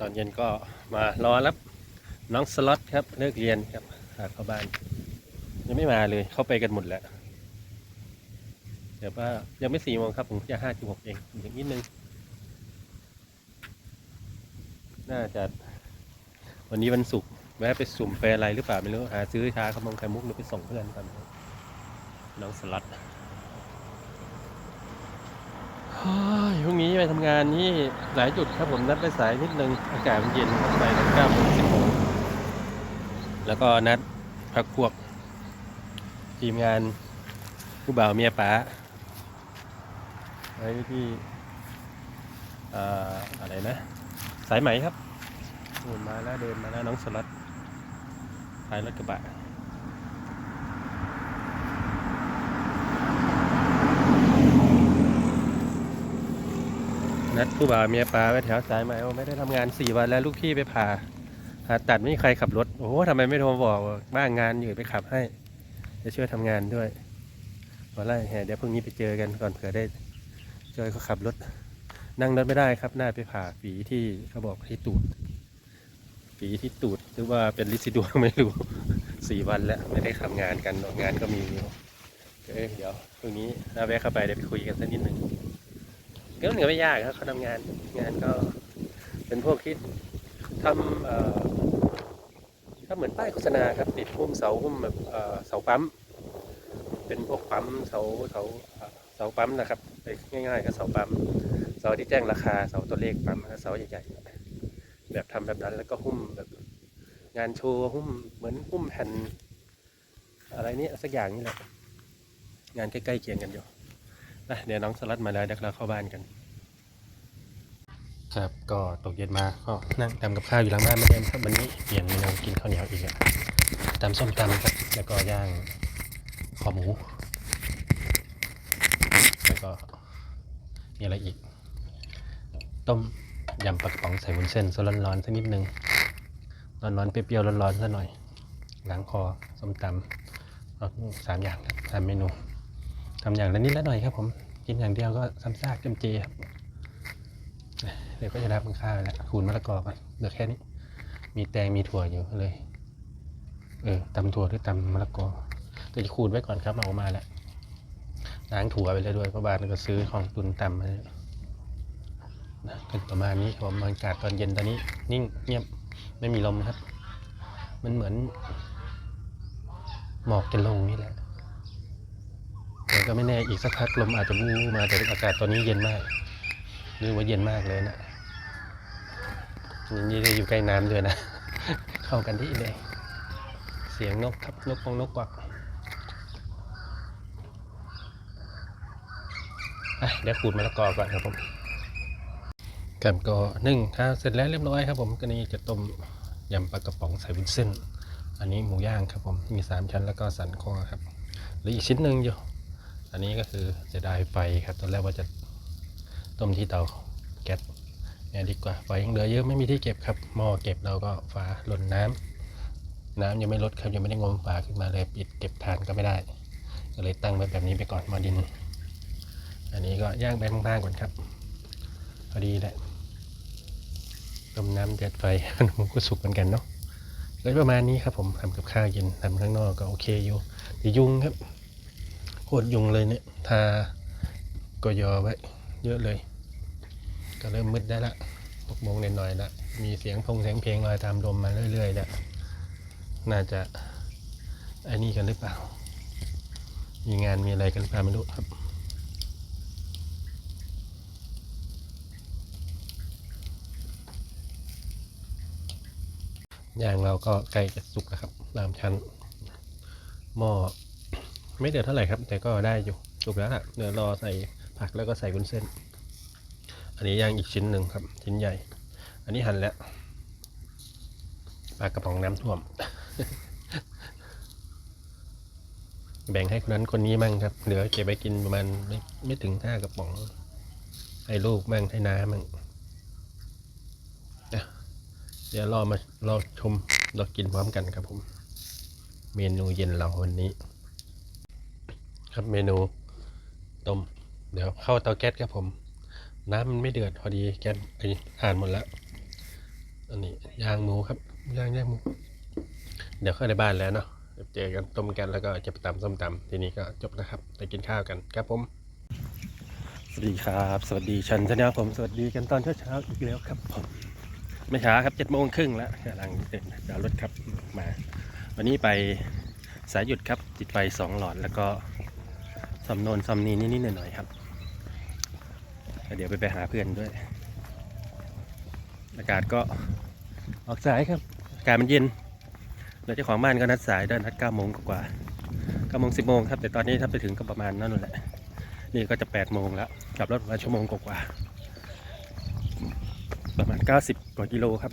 ตอนเย็นก็มารอรับน้องสล็อตครับเลิกเรียนครับหาเข้าบ้าน ยังไม่มาเลยเข้าไปกันหมดแล้วเดี๋ยวว่ายังไม่สี่โมงครับผมจะห้าจุดหกเองอีกนิดนึง น่าจะ วันนี้วันศุกร์แวะไปสุ่มไปอะไรหรือเปล่าไม่รู้หาซื้อชาขนมไข่มุกหรือไปส่งเพื่อนกันน้องสลัดเฮ้ พรุ่งนี้ไปทำงานนี่หลายจุดครับผมนัดไปสายนิดนึงอากาศมันเย็นครับไปตั้งเก้าโมงสิบโมงแล้วก็นัดพักพวก ทีมงานผู้บ่าวเมียป๋าไว้ที่อ่ออะไรนะ สายไหมครับมาแล้วเดินมาแล้วน้องสลัดท้ายรถกระบะ ผู้บ่าวเมียปลาไว้แถวสายไหมโอ้ไม่ได้ทำงานสี่วันแล้วลูกพี่ไปผ่าผ่าตัดไม่มีใครขับรถ โอ้ทำไมไม่โทรบอกบ้างงานอยู่ไปขับให้ จะช่วยทำงานด้วยวันแรกแห่เดี๋ยวพรุ่งนี้ไปเจอกันก่อนเผื่อได้เจอเขาขับรถ นั่งรถไม่ได้ครับหน้าไปผ่าฝีที่เขาบอกที่ตูดฝีที่ตูดหรือว่าเป็นลิซิดวงไม่รู้สี่วันแล้วไม่ได้ทำงานกันงานก็มีอยู่เอ้ยเดี๋ยวพรุ่งนี้เราแวะเข้าไปเดี๋ยวไปคุยกันสักนิดหนึ่ง ก็เหนือไม่ยากครับเขาทำงานงานก็เป็นพวกที่ทำเอ่อก็เหมือนป้ายโฆษณาครับติดหุ้มเสาหุ้มแบบเอ่อเสาปั๊มเป็นพวกปั๊มเสาเสาเสาปั๊มนะครับง่ายๆก็เสาปั๊มเสาที่แจ้งราคาเสาตัวเลขปั๊มเสาใหญ่ๆแบบทำแบบนั้นแล้วก็หุ้มแบบงานโชว์หุ้มเหมือนหุ้มแผ่นอะไรนี่สักอย่างนี่แหละงานใกล้ๆเคียงกันอยู่ ไปเดี๋ยวน้องสลัดมาแล้วเดี๋ยวเราเข้าบ้านกัน ครับก็ตกเย็นมาก็นั่งทำกับข้าวอยู่หลังบ้านเหมือนเดิมครับวันนี้เปลี่ยนเมนูกินข้าวเหนียวอีกแล้วตำส้มตำครับแล้วก็ย่างคอหมูแล้วก็มีอะไรอีก ต้มยำปลากระป๋องใส่วุ้นเส้นซดร้อนๆสักนิดนึงร้อนๆเปรี้ยวๆร้อนๆสักหน่อยล้างคอส้มตำสามอย่างครับสามเมนูทำอย่างละนิดละหน่อยครับผม กินอย่างเดียวก็ซ้ำซากเต็มเจครับเดี๋ยวก็จะรับมันข้าวแล้วขูดมะละกอก่อนเหลือแค่นี้ มีแตงมีถั่วอยู่เลย เออตำถั่วหรือตำมะละกอแต่จะขูดไว้ก่อนครับเอามาแล้วล้างถั่วไปเลยด้วยเพราะบ้านก็ซื้อของตุนตำมาเนี่ยนะก็ประมาณนี้ครับผมบรรยากาศตอนเย็นตอนนี้ นิ่งเงียบไม่มีลมครับ มันเหมือนหมอกจะลงนี่แหละ ก็ไม่แน่อีกสักพักลมอาจจะวูมาแต่อากาศตอนนี้เย็นมากเรียกว่าเย็นมากเลยนะนี่ได้อยู่ใกล้น้ำด้วยนะ เข้ากันที่เลย เสียงนกครับนกกองนกกวักเดี๋ยวขูดมะละกอก่อนครับผมครับก็นึ่งข้าวเสร็จแล้วเรียบร้อยครับผมก็นี่จะต้มยำปลากระป๋องใส่วุ้นเส้น อันนี้หมูย่างครับผมมีสามชั้นแล้วก็สันคอครับหรืออีกชิ้นหนึ่งอยู่ อันนี้ก็คือจะได้ไฟครับ ตอนแรกว่าจะต้มที่เตาแก๊สเนี่ยดีกว่า ไฟยังเหลือเยอะไม่มีที่เก็บครับ หม้อเก็บเราก็ฝาหล่นน้ำน้ำยังไม่ลดครับยังไม่ได้งมฝาขึ้นมาเลยปิดเก็บทานก็ไม่ได้ ก็เลยตั้งไว้แบบนี้ไปก่อนหมอดิน อันนี้ก็ย่างไปบางๆก่อนครับ พอดีแหละต้มน้ำเดือดไฟขนมก็สุกเหมือนกันเนาะเลยประมาณนี้ครับผมทำกับข้าวเย็นทำข้างนอกก็โอเคอยู่แต่ยุงครับ โคตรยุงเลยเนี่ย ทากยอไว้ เยอะเลย ก็เริ่มมืดได้ละหกโมงหน่อยๆละ มีเสียงพงเสียงเพลงลอยตามลมมาเรื่อยๆล้วน่าจะไอ้นี่กันหรือเปล่า มีงานมีอะไรกันหรือเปล่าไม่รู้ครับย่างเราก็ใกล้จะสุกแล้วครับสามชั้นหม้อ ไม่เดือดเท่าไหร่ครับ แต่ก็ได้อยู่สุกแล้วล่ะเดี๋ยวรอใส่ผักแล้วก็ใส่วุ้นเส้น อันนี้ย่างอีกชิ้นหนึ่งครับ ชิ้นใหญ่ อันนี้หั่นแล้วปลากระป๋องน้ำท่วม แบ่งให้คนนั้นคนนี้มั่งครับ เหลือเก็บไปกินประมาณไม่ไม่ถึงห้ากระป๋อง ให้ลูกมั่งให้น้ามั่งเดี๋ยวรอมารอชมเรอกินพร้อมกันครับผม เมนูเย็นเราวันนี้ ครับเมนูต้ม เดี๋ยวเข้าเตาแก๊สครับผม น้ำมันไม่เดือดพอดีแก๊สไอถ่านหมดแล้วอันนี้ย่างหมูครับย่างย่างหมู เดี๋ยวเข้าในบ้านแล้วเนาะเจอกันต้มกันแล้วก็จะไปตำส้มตำทีนี้ก็จบนะครับไปกินข้าวกันครับผม สวัสดีครับ สวัสดีชันชาแนลผมสวัสดีกันตอนเช้าๆอีกแล้วครับผมไม่ช้าครับเจ็ดโมงครึ่งแล้วกำลังเดินดาวรถครับมา วันนี้ไปสายหยุดครับจิตไฟสองหลอดแล้วก็ ซอมโนนซอมนีนิดๆหน่อยๆครับเดี๋ยวไปไปหาเพื่อนด้วย อากาศก็ออกสายครับ อากาศมันเย็นแล้วเจ้าของบ้านก็นัดสายได้นัดเก้าโมงกว่าเก้าโมงสิบโมงครับแต่ตอนนี้ถ้าไปถึงก็ประมาณนั่นแหละ นี่ก็จะแปดโมงแล้วขับรถมาชั่วโมงกว่าประมาณเก้าสิบกว่ากิโลครับ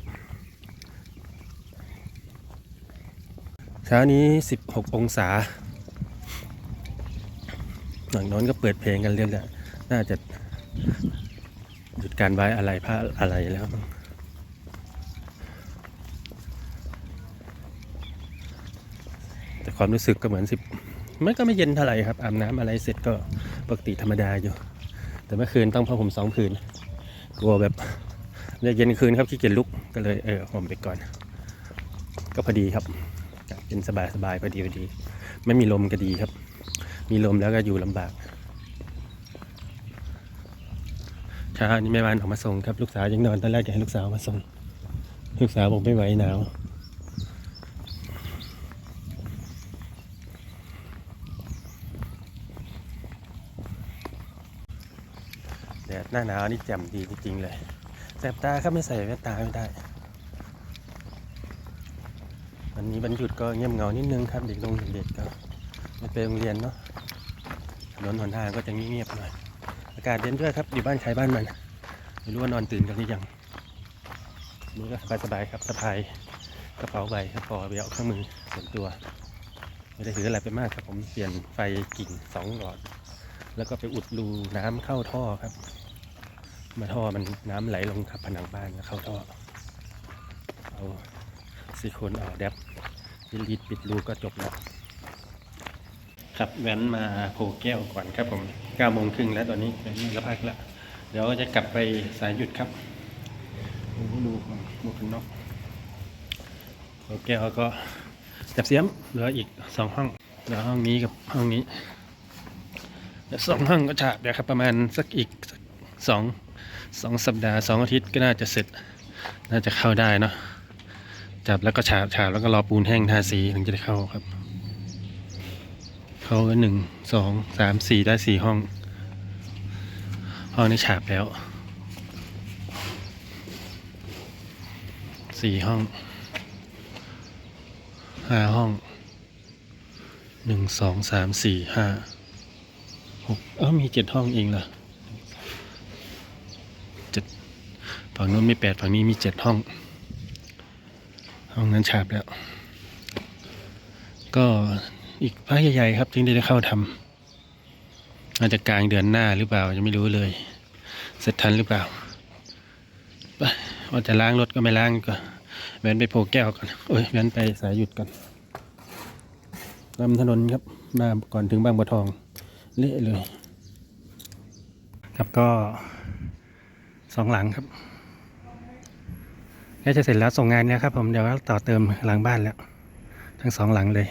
เช้านี้สิบหกองศา หลังน้นก็เปิดเพลงกันเรียบร้อยน่าจะหยุดการไว้อะไรผ้าอะไรแล้วแต่ความรู้สึกก็เหมือนสิบมันก็ไม่เย็นเท่าไหร่ครับอาบน้ำอะไรเสร็จก็ปกติธรรมดาอยู่ แต่เมื่อคืนต้องผ้าห่มสองผืนกลัวแบบจะเย็นคืนครับขี้เกียจลุกก็เลยเออห่มไปก่อน ก็พอดีครับเป็นสบายสบายๆพอดีพอดี ไม่มีลมก็ดีครับ มีลมแล้วก็อยู่ลำบากเช้านี้แม่บ้านออกมาส่งครับ ลูกสาวยังนอนตอนแรกอยากให้ลูกสาวมาส่ง ลูกสาวบอกไม่ไหวหนาวแดดหน้าหนาวนี่แจ่มดีจริงๆเลยแสบตาครับไม่ใส่แว่นตาไม่ได้วันนี้วันหยุดก็เงียบเงานิดนึงครับเด็กโรงเด็กก็ไม่ไปโรงเรียนเนาะ ถนนหนทางก็จะเงียบๆหน่อย อากาศเย็นด้วยครับอยู่บ้านใครบ้านมันไม่รู้ว่านอนตื่นกันหรือยังนี่ก็สบายๆครับสะพายกระเป๋าใบครับพอไปเอาเครื่องมือส่วนตัว ไม่ได้ถืออะไรไปมากครับ ผมเปลี่ยนไฟกิ่งสองหลอด แล้วก็ไปอุดรูน้ำเข้าท่อครับ มาท่อมันน้ำไหลลงทับผนังบ้านแล้วเข้าท่อ เอาซิลิโคนออกแดบยิลีดปิดรูก็จบแล้ว ครับแว้นมาโพแก้วก่อนครับผมเก้าโมงครึ่งแล้วตอนนี้เป็นมือละพักแล้วเดี๋ยวจะกลับไปสายหยุดครับโอ้โหดูของหมวกกันน็อกโพแก้วก็จับเสียมเหลืออีกสองห้องเหลือห้องนี้กับห้องนี้แล้วสองห้องก็ฉาบเดี๋ยวครับประมาณสักอีกสักสองสองสัปดาห์สองอาทิตย์ก็น่าจะเสร็จ น่าจะเข้าได้เนาะจับแล้วก็ฉาบฉาบแล้วก็รอปูนแห้งทาสีถึงจะได้เข้าครับ เขาหนึ่งสองสามสี่ได้สี่ห้อง ห้องนี้ฉาบแล้วสี่ห้องห้าห้องหนึ่งสองสามสี่ห้าหกเออมีเจ็ดห้องเองเหรอเจ็ดฝั่งนู้นมีแปดฝั่งนี้มีเจ็ดห้อง ห้องนั้นฉาบแล้ว ก็ อีกพักใหญ่ๆครับ ถึงได้เข้าทำอาจจะกลางเดือนหน้าหรือเปล่ายังไม่รู้เลย เสร็จทันหรือเปล่าไปว่าจะล้างรถก็ไม่ล้างก็แว้นไปโพแก้วก่อนโอ้ยแว้นไปสายหยุดก่อนลำถนนครับมาก่อนถึงบางบัวทองเละเลย ครับก็สองหลังครับก็จะเสร็จแล้วส่งงานเนี่ยครับผมเดี๋ยวต่อเติมหลังบ้านแล้ว ทั้งสองหลังเลย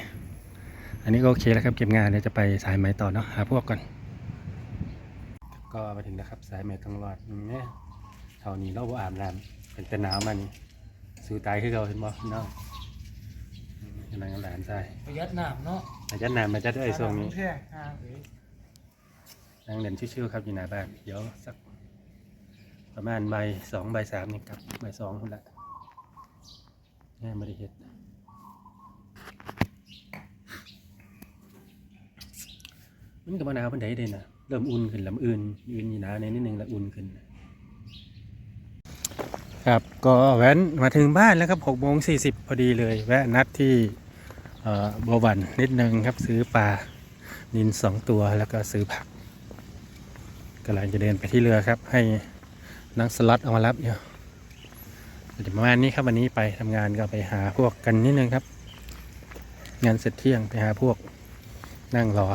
อันนี้ก็โอเคแล้วครับเก็บงานเดี๋ยวจะไปสายไหมต่อเนาะหาพวกก่อน ก็มาถึงแล้วครับสายไหมตลอดเนี่ยเท่านี้เราบ่อาบน้ำเป็นแต่หนาวมานี่สู้ตายคือเราเห็นบ่เนาะอืมกำลังหลานใช่ประหยัดน้ำเนาะอาจจะน้ำมาจะได้ช่วงนี้แท้อ่าเว้ยนั่งเล่นชิวๆครับอยู่หน้าบ้านเดี๋ยวสักประมาณใบายสองใบายสามนี่กลับใบายสองคนละแง่ไม่ได้เห็ด มันกับมะนาวมันได้เลยนะเริ่มอุ่นขึ้นลำอื่นยืนอยู่หนาในนิดนึงแล้วอุ่นขึ้น ครับก็แว้นมาถึงบ้านแล้วครับหกโมงสี่สิบพอดีเลย แวะนัดที่เอ่อบัววันนิดนึงครับซื้อปลานินสองตัวแล้วก็ซื้อผักกำลังจะเดินไปที่เรือครับ ให้นักสล็อตเอามารับอยู่เดี๋ยวประมาณนี้ครับวันนี้ไปทำงานก็ไปหาพวกกันนิดนึงครับ งานเสร็จเที่ยงไปหาพวกนั่งรอ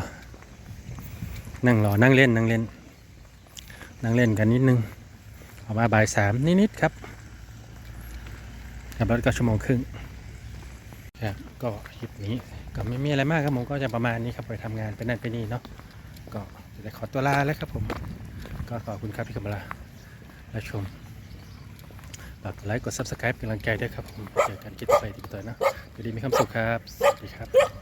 นั่งรอนั่งเล่นนั่งเล่น นั่งเล่นกันนิดนึงออกมาบ่ายสามนิดๆครับขับรถก็ชั่วโมงครึ่งครับก็คลิปนี้ก็ไม่มีอะไรมากครับผมก็จะประมาณนี้ครับไปทำงานไปนั่นไปนี่เนาะก็จะขอตัวลาแล้วครับผม ก็ขอบคุณครับที่เข้ามารับชมฝากดไลค์กด subscribe เป็นกำลังใจด้วยครับผมเจอกันคลิปต่อไปติดต่อนะสวัสดีมีความสุขครับ สวัสดีครับ